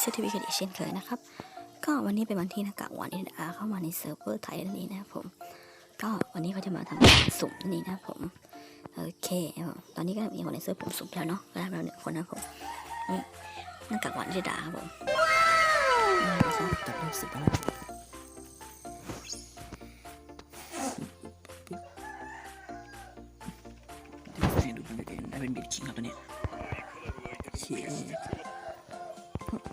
เซอร์ติฟิเคตเช่นเคยนะครับ ก็วันนี้เป็นวันที่หน้ากากวันเอ็นอาเข้ามาในเซิร์ฟเวอร์ไทยนั่นเองนะครับผม ก็วันนี้เขาจะมาทำการสุ่มนั่นเองนะครับผม โอเคครับผมตอนนี้ก็มีคนในเซิร์ฟผมสุ่มแล้วเนาะก็ได้มาแล้วหนึ่งคนนะครับผมนี่หน้ากากหวานที่ดาครับผมนี่นะครับจับเลขสิบแล้วให้ดูเป็นเบ็ดเองได้เป็นเบ็ดคิงครับตัวเนี้ยโ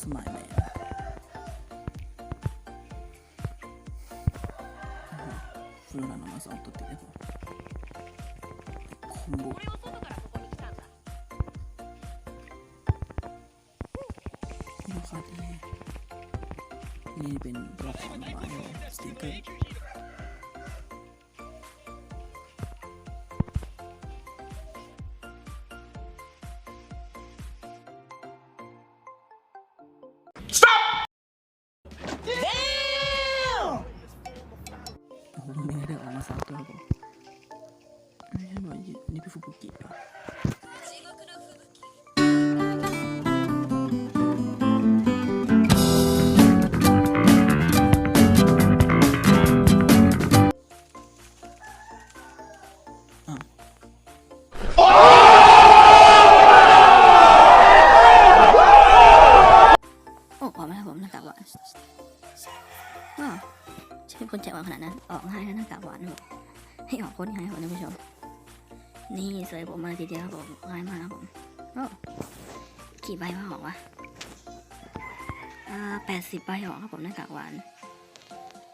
That's my man. のマザーを取ってけ今後ンボ。中で、イレベン、ブラックの前をしていく。ったのかなやばいリブフブキ哦，我们我们打完。啊。 ใช่บอกนี่เป็นฟูบุกิเหรอโอ้ออกมาแล้วผมหน้ากหวานว้าวใช่เป็นคนใจวานขนาดนั้น ออกง่ายนะหน้ากากหวานผมให้ออกโคนง่ายครับผมท่านผู้ชม นี่สวยผมมาทีเดียวครับผมง่ายมากครับผมโอ้กี่ใบว่าออกวะอ่าแปดสิบใบออกครับผมหน้ากากหวาน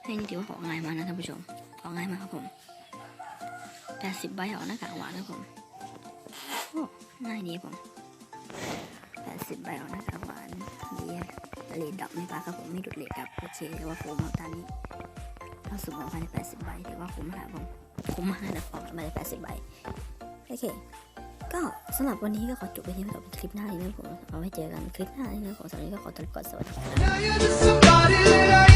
ให้นี่ถือว่าออกง่ายมากนะท่านผู้ชมออกง่ายมากครับผมแปดสิบใบออกหน้ากากหวานครับผมโอ้ง่ายดีครับผมแปดสิบใบออกหน้ากากหวานดีเลดดับไม่ปลาครับผมไม่ดุดเลดดับโอเคว่าคุ้มเอาตอนนี้าสุ่มขอกมาได้แปดสิบใบถือว่าคุ้มครับผมคุ้มมากนะขอกมาได้แปดสิบใบโอเค ก็สำหรับวันนี้ก็ขอจบไปที่เท่ากับคลิปหน้าอีกนะผมเอาไว้เจอกันคลิปหน้าอีกนะผมสำหรับนี้ก็ขอตัวก่อนสวัสดีครับ